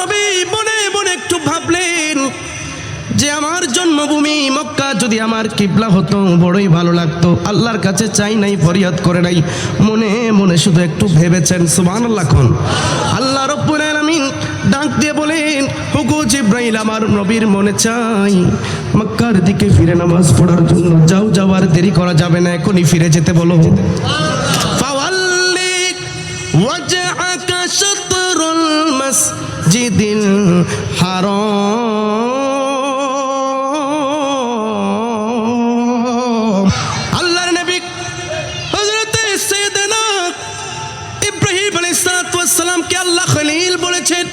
নবী মনে মনে একটু ভাবলেন যে আমার জন্মভূমি মক্কা যদি আমার কিবলা হতো, বড়ই ভালো লাগতো। আল্লাহর কাছে চাই নাই, ফরিয়াদ করে নাই। মনে মনে শুধু একটু ভেবেছেন সুবান আল্লাহ আল্লাহ রব্বুল আলামিন ডাক দিয়ে বলেন হুকু জিব্রাইল, আমার নবীর মনে চাই। মক্কার দিকে ফিরে নামাজ পড়ার জন্য যাও, যাওয়ার দেরি করা যাবে না, এখনই ফিরে যেতে বলো। ফাওয়াল্লি ওয়াজহাকা শাতরুল মসজিদিল হারাম। আল্লাহর নবী হযরত সাইয়েদনা ইব্রাহিম আলাইহিস আল্লাহ খলিল বলেছেন।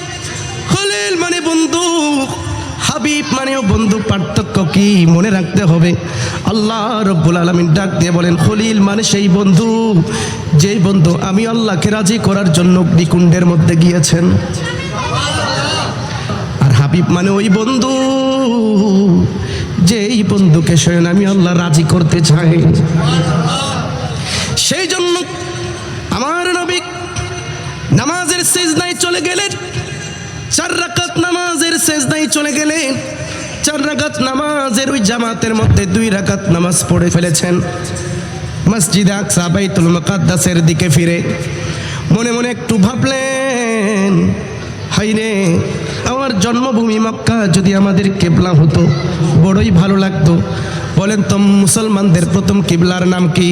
খলিল মানে বন্ধু হাবিব মানেও বন্ধু পার্থক্য কি মনে রাখতে হবে। আল্লাহ রব্বুল আলমিন ডাক দিয়ে বলেন, খলিল মানে সেই বন্ধু যেই বন্ধু আমি আল্লাহকে রাজি করার জন্য অগ্নিকুণ্ডের মধ্যে গিয়েছেন। হাবিব মানে ওই বন্ধু। যে এই বন্ধুকে স্বয়ং আমি আল্লাহ রাজি করতে চাই। সেই জন্য আমার নবী নামাজের সেজদায় চলে গেলেন। চার রাকাত নামাজের সেজদায় চলে গেলেন। চার রাকাত নামাজের ওই জামাতের মধ্যে দুই রাকাত নামাজ পড়ে ফেলেছেন। মসজিদে আকসা বাইতুল মুকাদ্দাসের দিকে ফিরে। মনে মনে একটু ভাবলেন হাইরে আমার জন্মভূমি মক্কা যদি আমাদের কেবলা হতো, বড়ই ভালো লাগতো। বলেন তো, মুসলমানদের প্রথম কিবলার নাম কি?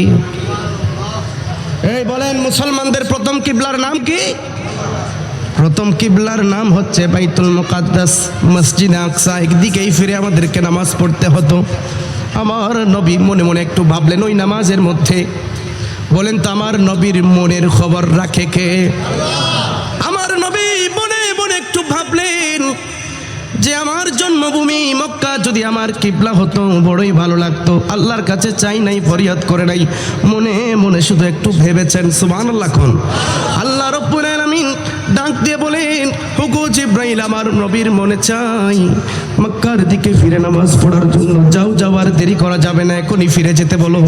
এই বলেন, মুসলমানদের প্রথম কিবলার নাম কি? প্রথম কিবলার নাম হচ্ছে বাইতুল মুকাদ্দাস, মসজিদ আকসা। একদিকেই ফিরে আমাদেরকে নামাজ পড়তে হতো। আমার নবী মনে মনে একটু ভাবলেন, ওই নামাজের মধ্যে। বলেন তো, আমার নবীর মনের খবর রাখে কে? যে আমার জন্মভূমি মক্কা, যদি আমার কিবলা হতো, বড়ই ভালো লাগতো। আল্লাহর কাছে চাই নাই, ফরিয়াদ করে নাই। মনে মনে শুধু একটু ভেবেছেন সুবান আল্লাহ আল্লাহ রব্বুল আলামিন ডাক দিয়ে বলেন হুকু জিব্রাইল, আমার নবীর মনে চাই। মক্কার দিকে ফিরে নামাজ পড়ার জন্য যাও যাওয়ার দেরি করা যাবে না, এখনই ফিরে যেতে বলো।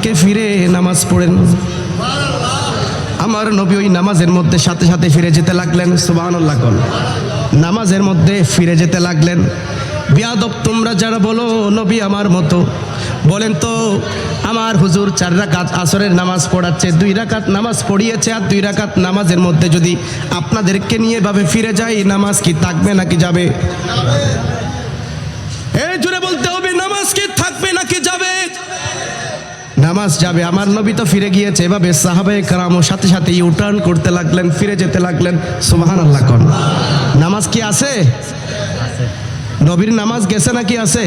দিকে ফিরে নামাজ পড়েন। আমার নবী ওই নামাজের মধ্যে সাথে সাথে ফিরে যেতে লাগলেন, সুবহানাল্লাহ কল নামাজের মধ্যে ফিরে যেতে লাগলেন। বিয়াদব তোমরা যারা বলো, নবী আমার মতো। বলেন তো, আমার হুজুর চার রাকাত আসরের নামাজ পড়াচ্ছে, দুই রাকাত নামাজ পড়িয়েছে আর দুই রাকাত নামাজের মধ্যে যদি আপনাদেরকে নিয়ে ভাবে ফিরে যাই, নামাজ কি থাকবে নাকি যাবে? এই জুড়ে বলতে হবে, নামাজ কি থাকবে নামাজ যাবে। আমার নবী তো ফিরে গিয়েছে। এভাবে সাহাবে কারামও সাথে সাথে ইউটার্ন করতে লাগলেন, ফিরে যেতে লাগলেন। সুবাহান আল্লাহ কন। নামাজ কি আছে? নবীর নামাজ গেছে নাকি আছে?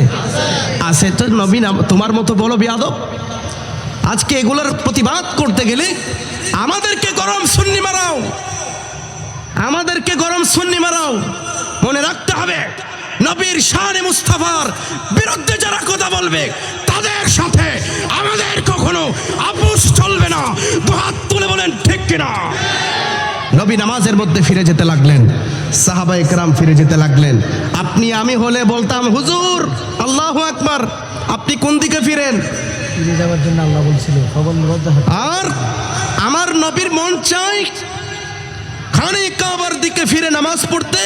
আছে তো নবী তোমার মতো বলো বিয়াদব। আজকে এগুলোর প্রতিবাদ করতে গেলে আমাদেরকে গরম সুন্নি মারাও। আমাদেরকে গরম সুন্নি মারাও। মনে রাখতে হবে, নবীর শানে মুস্তাফার বিরুদ্ধে যারা কথা বলবে তাদের সাথে আমাদের কখনো আপোষ চলবে না। দুহাত তুলে বলেন ঠিক কিনা? নবী নামাজের মধ্যে ফিরে যেতে লাগলেন সাহাবা একরাম ফিরে যেতে লাগলেন। আপনি আমি হলে বলতাম হুজুর আল্লাহ আকবার আপনি কোন দিকে ফিরেন? ফিরে যাওয়ার জন্য আল্লাহ বলছিল আর আমার নবীর মন চাই খানে কাবার দিকে ফিরে নামাজ পড়তে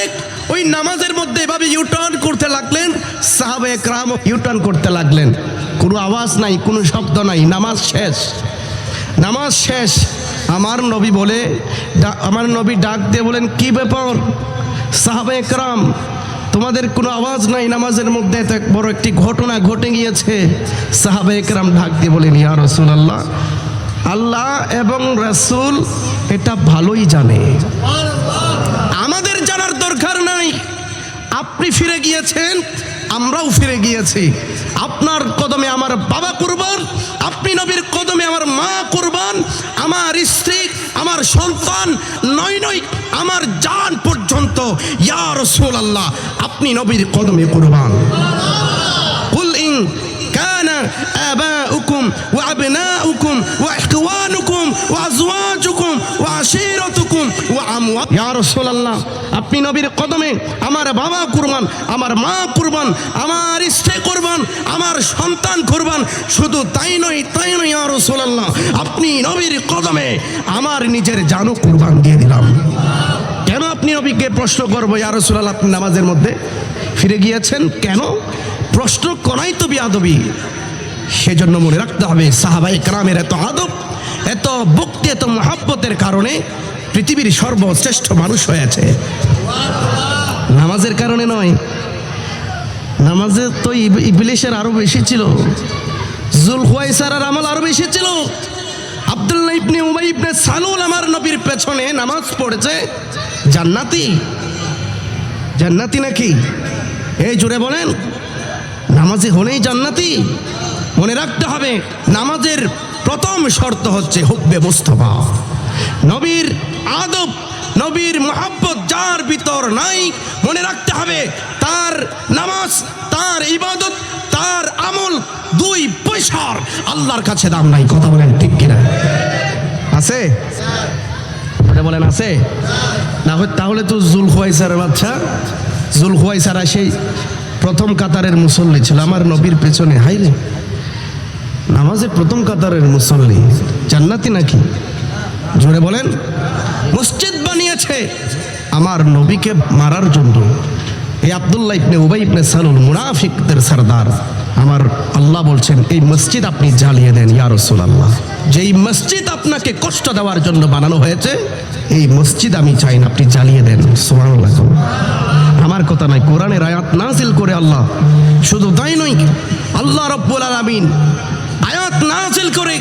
ওই নামাজের মধ্যে এভাবে ইউটার্ন করতে লাগলেন। সাহাবে একরাম ইউটার্ন করতে লাগলেন। কোনো আওয়াজ নাই, কোনো শব্দ নাই। নামাজ শেষ। নামাজ শেষ। আমার নবী বলে আমার নবী ডাক দিয়ে বলেন, কি ব্যাপার? সাহাবে একরাম তোমাদের কোনো আওয়াজ নাই? নামাজের মধ্যে এত বড় একটি ঘটনা ঘটে গিয়েছে। সাহাবে একরাম ডাক দিয়ে বলেন, ইয়া রসুল আল্লাহ এবং রাসুল এটা ভালোই জানে। আমাদের জানার দরকার নাই। আপনি ফিরে গিয়েছেন, আমরাও ফিরে গিয়েছি। আপনার কদমে আমার বাবা কুরবান, আপনি নবীর কদমে আমার মা কুরবান, আমার স্ত্রী, আমার সন্তান, নয় নয়, আমার জান পর্যন্ত। ইয়া রসুল আল্লাহ আপনি নবীর কদমে কুরবান। কুল ইন কানা আবাউকুম ওয়া আবনা ইয়া রাসূলুল্লাহ, আপনি নবীর কদমে আমার বাবা কুরবান, আমার মা কুরবান, আমার স্ত্রী কুরবান, আমার সন্তান কুরবান, শুধু তাই নয় তাই নয় ইয়া রাসূলুল্লাহ, আপনি নবীর কদমে আমার নিজের জানু কুরবান দিয়ে দিলাম। কেন আপনি নবীকে প্রশ্ন করব, ইয়া রাসূলুল্লাহ, আপনি নামাজের মধ্যে ফিরে গিয়েছেন? কেন? প্রশ্ন করাই তো বিয়াদবি। সেজন্য মনে রাখতে হবে সাহাবাই কালামের এত আদব, এত ভক্তি এত মহাব্বতের কারণে পৃথিবীর সর্বশ্রেষ্ঠ মানুষ হয়েছে নামাজের কারণে নয়। নামাজে তো ইব- ইবলিশের আরও বেশি ছিল। জুল হুয়াইসারার আমল আরও বেশি ছিল। আব্দুল্লাহ ইবনে উমাই ইবনে সালুল আমার নবীর পেছনে নামাজ পড়েছে। জান্নাতি। জান্নাতি নাকি? এই জুড়ে বলেন। নামাজে হলেই জান্নাতি। মনে রাখতে হবে, নামাজের প্রথম শর্ত হচ্ছে হুব্বে মুস্তফা। নবীর আদব, নবীর মহাব্বত যার ভিতর নাই, মনে রাখতে হবে তার নামাজ, তার ইবাদত, তার আমল, দুই পয়সার আল্লাহর কাছে দাম নাই। কথা বলেন ঠিক কিনা? আছে? বলেন, আছে? না তাহলে তো জুল খুয়াইসার বাচ্চা। জুল খুয়াইসারা সেই প্রথম কাতারের মুসল্লি ছিল। আমার নবীর পেছনে হাইরে নামাজে প্রথম কাতারের মুসল্লি। জান্নাতি নাকি? জোরে বলেন, মসজিদ বানিয়েছে আমার নবীকে মারার জন্য। এই আব্দুল্লাহ ইবনে উবাই ইবনে সালুল মুনাফিকদের সরদার। আমার আল্লাহ বলছেন, এই মসজিদ আপনি জ্বালিয়ে দেন, ইয়া রাসূলুল্লাহ। যেই মসজিদ আপনাকে কষ্ট দেওয়ার জন্য বানানো হয়েছে, এই মসজিদ আমি চাই না, আপনি জ্বালিয়ে দেন। সুবহানাল্লাহ। আমার কথা নয়, কোরআনের আয়াত নাজিল করে আল্লাহ। শুধু তাই নয়, আল্লাহ রব্বুল আলামিন আয়াত নাজিল করে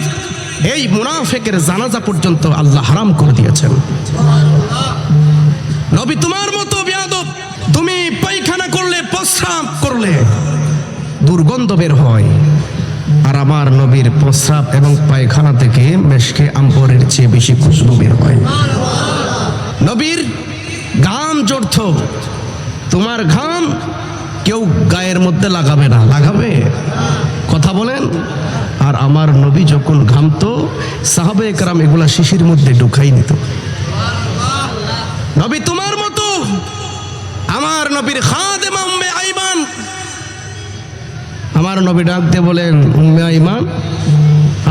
এই মুনাফেকের জানাজা পর্যন্ত আল্লাহ হারাম করে দিয়েছেন। নবী, তোমার মতো বিয়াদব, তুমি পায়খানা করলে, প্রস্রাব করলে দুর্গন্ধ বের হয়। আর আমার নবীর প্রস্রাব এবং পায়খানা থেকে মেশকে আম্বরের চেয়ে বেশি খুশবু বের হয়। নবীর ঘাম জড়ত তোমার ঘাম কেউ গায়ের মধ্যে লাগাবে না। লাগাবে? কথা বলেন। আর আমার নবী যখন ঘামতো, সাহাবে একরাম এগুলা শিশির মধ্যে ঢুকাই নিত নবী তোমার মতো, আমার নবীর আইমান। আমার নবী ডাক দিয়ে বলেন, উম্মে আইমান,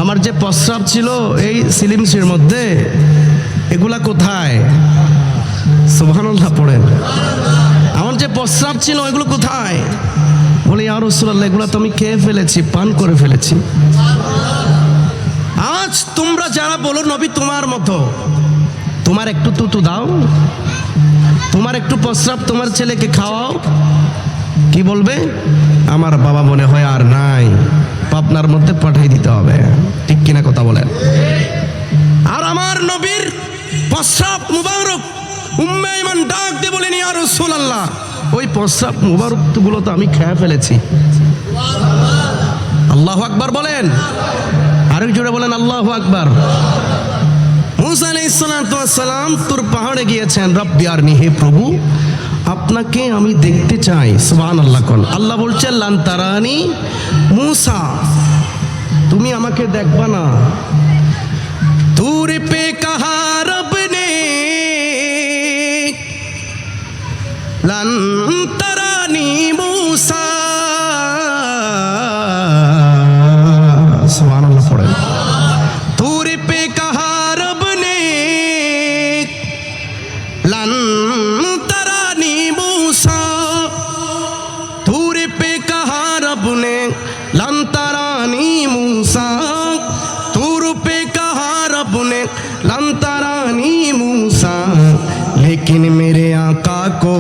আমার যে প্রস্রাব ছিল এই সিলিমসির মধ্যে, এগুলা কোথায়? সুবহানাল্লাহ পড়েন। আমার যে প্রস্রাব ছিল, এগুলো কোথায়? বলি আর রসুল্লাহ এগুলো তো আমি খেয়ে ফেলেছি, পান করে ফেলেছি। আজ তোমরা যারা বলো, নবী তোমার মতো, তোমার একটু তুতু দাও, তোমার একটু প্রস্রাব, তোমার ছেলেকে খাওয়াও। কি বলবে? আমার বাবা মনে হয় আর নাই, পাবনার মধ্যে পাঠাই দিতে হবে। ঠিক কিনা কথা বলেন। আর আমার নবীর প্রস্রাব মুবারক ওই মুবারকগুলো তো আমি খেয়ে ফেলেছি। আকবার বলেন। আরেক জোরে বলেন আকবার। তোর পাহাড়ে গিয়েছেন রব্বি আর হে প্রভু আপনাকে আমি দেখতে চাই। সোহান আল্লাহ কন। আল্লাহ বলছে লান্তারানি মুসা তুমি আমাকে দেখবা না। দূরে পে को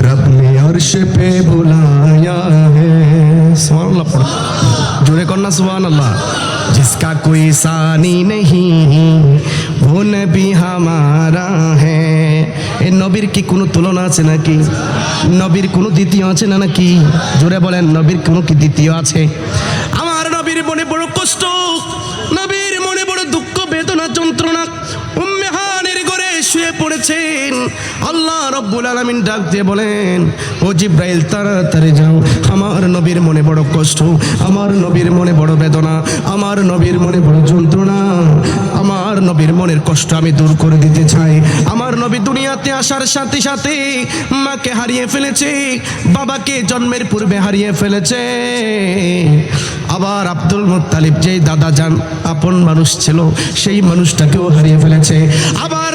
रब ने अर्श पे बुलाया है सुभान अल्लाह पढ़ो जुड़े करना सुभान अल्लाह जिसका कोई सानी नहीं वो नबी हमारा है এ নবীর কি কোনো তুলনা আছে নাকি নবীর কোনো দ্বিতীয় আছে না নাকি জোরে বলেন নবীর কোনো কি দ্বিতীয় আছে আমার নবীর মনে বড় কষ্ট পড়েছেন আল্লাহ রব্বুল আলামিন ডাক দিয়ে বলেন, ও জিব্রাইল, তাড়াতাড়ি যাও। আমার নবীর মনে বড় কষ্ট, আমার নবীর মনে বড় বেদনা, আমার নবীর মনে বড় যন্ত্রণা। আমার নবীর মনের কষ্ট আমি দূর করে দিতে চাই। আমার নবী দুনিয়াতে আসার সাথে সাথে মাকে হারিয়ে ফেলেছে, বাবাকে জন্মের পূর্বে হারিয়ে ফেলেছে। আবার আব্দুল মুত্তালিব যেই দাদা যান, আপন মানুষ ছিল, সেই মানুষটাকেও হারিয়ে ফেলেছে। আবার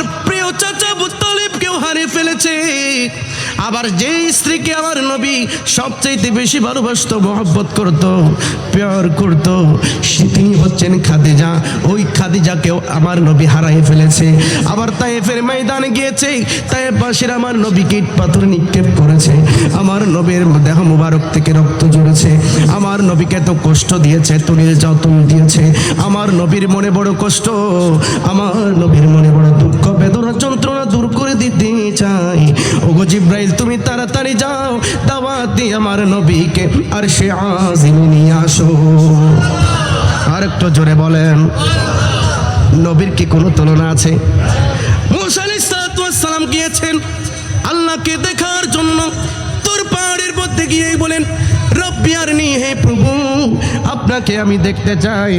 চাচা কেউ হারিয়ে ফেলেছে। আবার যে স্ত্রীকে আমার নবী সবচাইতে বেশি ভালোবাসত, মহব্বত করত, প্যার করত তিনি হচ্ছেন খাদিজা। ওই খাদিজাকেও আমার নবী হারাই ফেলেছে। আবার তাইফের ময়দানে গিয়েছে তাই পাশের আমার নবী কীট পাথর নিক্ষেপ করেছে। আমার নবীর দেহ মুবারক থেকে রক্ত জড়েছে আমার নবীকে তো কষ্ট দিয়েছে, তুলির যতন দিয়েছে। আমার নবীর মনে বড় কষ্ট, আমার নবীর মনে বড় দুঃখ, বেদনা, যন্ত্রণা দূর করে দিতে চাই। ওগো জিব্রাইল তুমি তাড়াতাড়ি যাও, দাওয়াত দিয়ে আমার নবীকে আর সে আজিমে নিয়ে আসো। আর একটু জোরে বলেন, নবীর কি কোনো তুলনা আছে? সালাম গিয়েছেন, আল্লাহকে দেখার জন্য। তোর পাহাড়ের মধ্যে গিয়েই বলেন, রব্বি আর হে প্রভু, আপনাকে আমি দেখতে চাই।